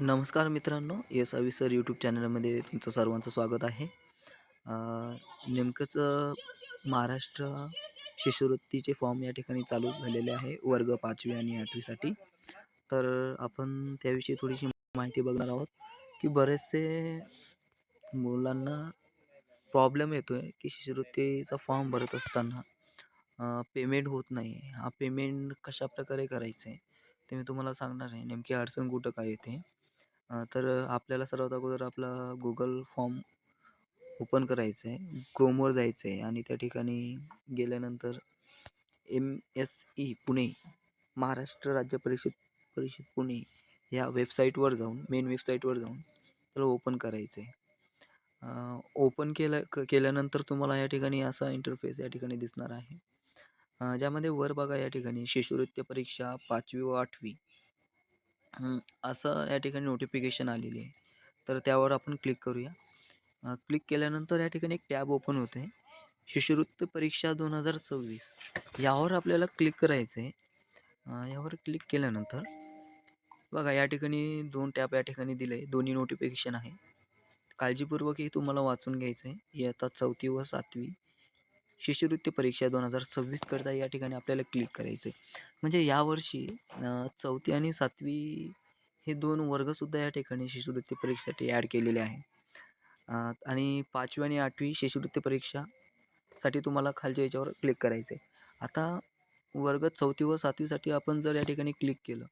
नमस्कार मित्रांनो एस आवी सर यूट्यूब चॅनलमध्ये तुमचं सर्वांचं स्वागत आहे. नेमकंच महाराष्ट्र शिष्यवृत्तीचे फॉर्म या ठिकाणी चालू झालेले आहे वर्ग पाचवी आणि आठवीसाठी तर आपण त्याविषयी थोडीशी माहिती बघणार आहोत की बरेचसे मुलांना प्रॉब्लेम येतो आहे की शिष्यवृत्तीचा फॉर्म भरत असताना पेमेंट होत नाही. हा पेमेंट कशाप्रकारे करायचं आहे ते मी तुम्हाला सांगणार आहे. नेमकी अडचण कुठं काय येते? तर आपल्याला सर्वात अगोदर आपला गुगल फॉर्म ओपन करायचं आहे क्रोमवर जायचं आहे आणि त्या ठिकाणी गेल्यानंतर M S E Pune Maharashtra राज्य परिषद परिषद पुणे या वेबसाईटवर जाऊन मेन वेबसाईटवर जाऊन त्याला ओपन करायचं आहे ओपन केलं क केल्यानंतर तुम्हाला या ठिकाणी असा इंटरफेस या ठिकाणी दिसणार आहे. ज्यामध्ये वर बघा या ठिकाणी शिष्यवृत्ती परीक्षा पाचवी व आठवी. असं या ठिकाणी नोटिफिकेशन आलेली आहे. तर त्यावर आपण क्लिक करूया. क्लिक केल्यानंतर या ठिकाणी एक टॅब ओपन होते शिष्यवृत्ती परीक्षा दोन हजार सव्वीस. यावर आपल्याला क्लिक करायचं आहे यावर क्लिक केल्यानंतर बघा या ठिकाणी दोन टॅप या ठिकाणी दिले दोन्ही नोटिफिकेशन आहे. काळजीपूर्वक हे तुम्हाला वाचून घ्यायचं आहे इयत्ता चौथी व सातवी. शिष्यवृत्ती परीक्षा दोन हजार सव्वीस करता या ठिकाणी आपल्याला क्लिक करायचं आहे म्हणजे यावर्षी चौथी आणि सातवी हे दोन वर्गसुद्धा या ठिकाणी शिष्यवृत्ती परीक्षेसाठी ॲड केलेले आहे. आणि पाचवी आणि आठवी शिष्यवृत्ती परीक्षासाठी तुम्हाला खालच्या याच्यावर क्लिक करायचं आहे आता वर्ग चौथी व सातवीसाठी आपण जर या ठिकाणी क्लिक केलं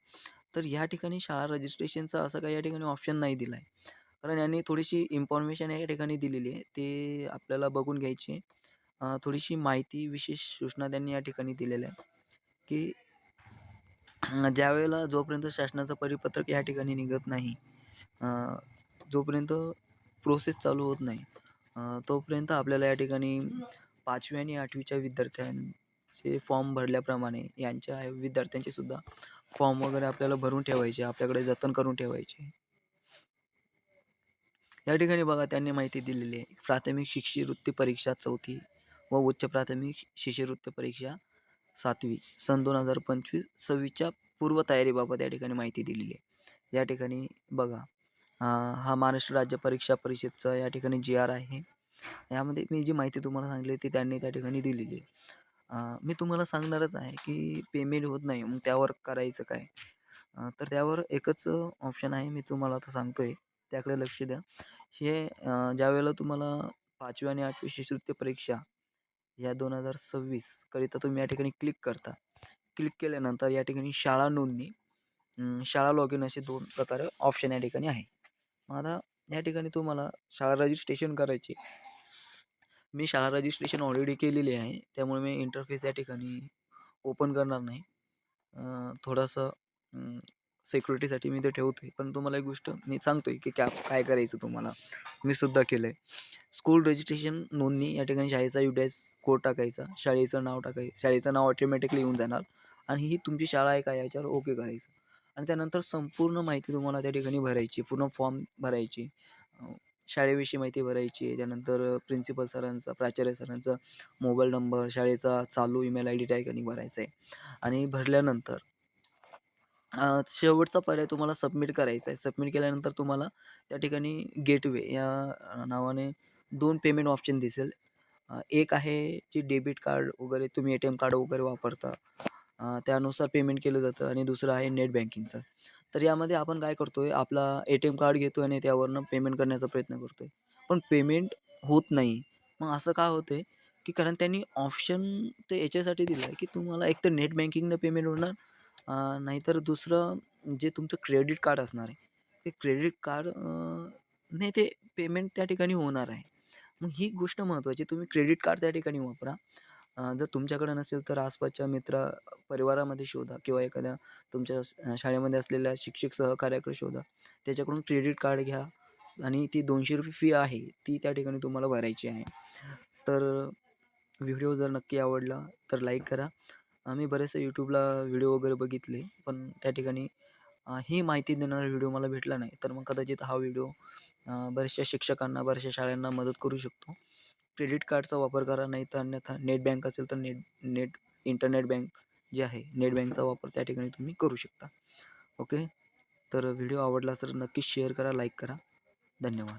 तर या ठिकाणी शाळा रजिस्ट्रेशनचा असं काही या ठिकाणी ऑप्शन नाही दिला आहे कारण यांनी थोडीशी इन्फॉर्मेशन या ठिकाणी दिलेली आहे. ते आपल्याला बघून घ्यायची आहे. थोडीशी माहिती विशेष सूचना त्यांनी या ठिकाणी दिलेल्या आहे की ज्यावेळेला जोपर्यंत शासनाचं परिपत्रक या ठिकाणी निघत नाही जोपर्यंत प्रोसेस चालू होत नाही तोपर्यंत आपल्याला या ठिकाणी पाचवी आणि आठवीच्या विद्यार्थ्यांचे फॉर्म भरल्याप्रमाणे यांच्या विद्यार्थ्यांचे सुद्धा फॉर्म वगैरे आपल्याला भरून ठेवायचे आपल्याकडे जतन करून ठेवायचे. या ठिकाणी बघा त्यांनी माहिती दिलेली आहे. प्राथमिक शिक्षिवृत्ती परीक्षा चौथी व उच्च प्राथमिक शिष्यवृत्ती परीक्षा सातवी सन दोन हजार पंचवीस सव्वीसच्या पूर्वतयारीबाबत या ठिकाणी माहिती दिलेली आहे. या ठिकाणी बघा हा महाराष्ट्र राज्य परीक्षा परिषदचा या ठिकाणी जी आर आहे. यामध्ये मी जी माहिती तुम्हाला सांगली ती त्यांनी त्या ठिकाणी दिलेली आहे. मी तुम्हाला सांगणारच आहे की पेमेंट होत नाही मग त्यावर करायचं काय? तर त्यावर एकच ऑप्शन आहे मी तुम्हाला आता सांगतो आहे त्याकडे लक्ष द्या. हे ज्यावेळेला तुम्हाला पाचवी आणि आठवी शिष्यवृत्ती परीक्षा या दोन हजार सव्वीस करिता तुम्ही या ठिकाणी क्लिक करता. क्लिक केल्यानंतर या ठिकाणी शाळा नोंदणी. शाळा लॉग इन असे दोन प्रकारे ऑप्शन या ठिकाणी आहे. मग आता या ठिकाणी तुम्हाला शाळा रजिस्ट्रेशन करायची. मी शाळा रजिस्ट्रेशन ऑलरेडी केलेली आहे. त्यामुळे मी इंटरफेस या ठिकाणी ओपन करणार नाही. थोडंसं सिक्युरिटीसाठी मी ते ठेवतो आहे पण तुम्हाला एक गोष्ट मी सांगतो आहे की क्या काय करायचं तुम्हाला? मी सुद्धा केलं आहे स्कूल रजिस्ट्रेशन नोंदणी या ठिकाणी शाळेचा यू डी एस कोड टाकायचा शाळेचं नाव टाकायचं शाळेचं नाव ऑटोमॅटिकली येऊन जाणार आणि ही तुमची शाळा आहे का याच्यावर ओके करायचं. आणि त्यानंतर संपूर्ण माहिती तुम्हाला त्या ठिकाणी भरायची पूर्ण फॉर्म भरायची. शाळेविषयी माहिती भरायची आहे त्यानंतर प्रिन्सिपल सरांचा प्राचार्य सरांचा मोबाईल नंबर शाळेचा चालू ईमेल आय डी त्या ठिकाणी भरायचा आहे. आणि भरल्यानंतर शेवटचा पर्याय तुम्हाला सबमिट करायचा आहे. सबमिट केल्यानंतर तुम्हाला त्या ठिकाणी गेटवे या नावाने दोन पेमेंट ऑप्शन दिसेल. एक आहे जे डेबिट कार्ड वगैरे तुम्ही ए टी एम कार्ड वगैरे वापरता त्यानुसार पेमेंट केलं जातं आणि दुसरं आहे नेट बँकिंगचं तर यामध्ये आपण काय करतो आहे आपला ए टी एम कार्ड घेतो आणि त्यावरनं पेमेंट करण्याचा प्रयत्न करतो आहे पण पेमेंट होत नाही. मग असं का होतं आहे की कारण त्यांनी ऑप्शन ते याच्यासाठी दिलं आहे की तुम्हाला एक तर नेट बँकिंगनं पेमेंट होणार नाहीतर दुसरं जे तुमचं क्रेडिट कार्ड असणार आहे ते क्रेडिट कार्ड नाही ते पेमेंट त्या ठिकाणी होणार आहे. मग ही गोष्ट महत्त्वाची तुम्ही क्रेडिट कार्ड त्या ठिकाणी वापरा. जर तुमच्याकडे नसेल तर आसपासच्या मित्र परिवारामध्ये शोधा किंवा एखाद्या तुमच्या शाळेमध्ये असलेल्या शिक्षक सहकार्याकडे शोधा. त्याच्याकडून क्रेडिट कार्ड घ्या आणि ती दोनशे रुपये फी आहे ती त्या ठिकाणी तुम्हाला भरायची आहे. तर व्हिडिओ जर नक्की आवडला तर लाईक करा. आम्ही बरेचसे यूट्यूबला व्हिडिओ वगैरे बघितले पण त्या ठिकाणी ही माहिती देणारा व्हिडिओ मला भेटला नाही. तर मग कदाचित हा व्हिडिओ बऱ्याचशा शिक्षकांना बऱ्याचशा शाळांना मदत करू शकतो. क्रेडिट कार्डचा वापर करा नाही तर अन्यथा नेट बँक असेल तर नेट नेट इंटरनेट बँक जे आहे नेट बँकचा वापर त्या ठिकाणी तुम्ही करू शकता. ओके? तर व्हिडिओ आवडला तर नक्कीच शेअर करा लाईक करा. धन्यवाद.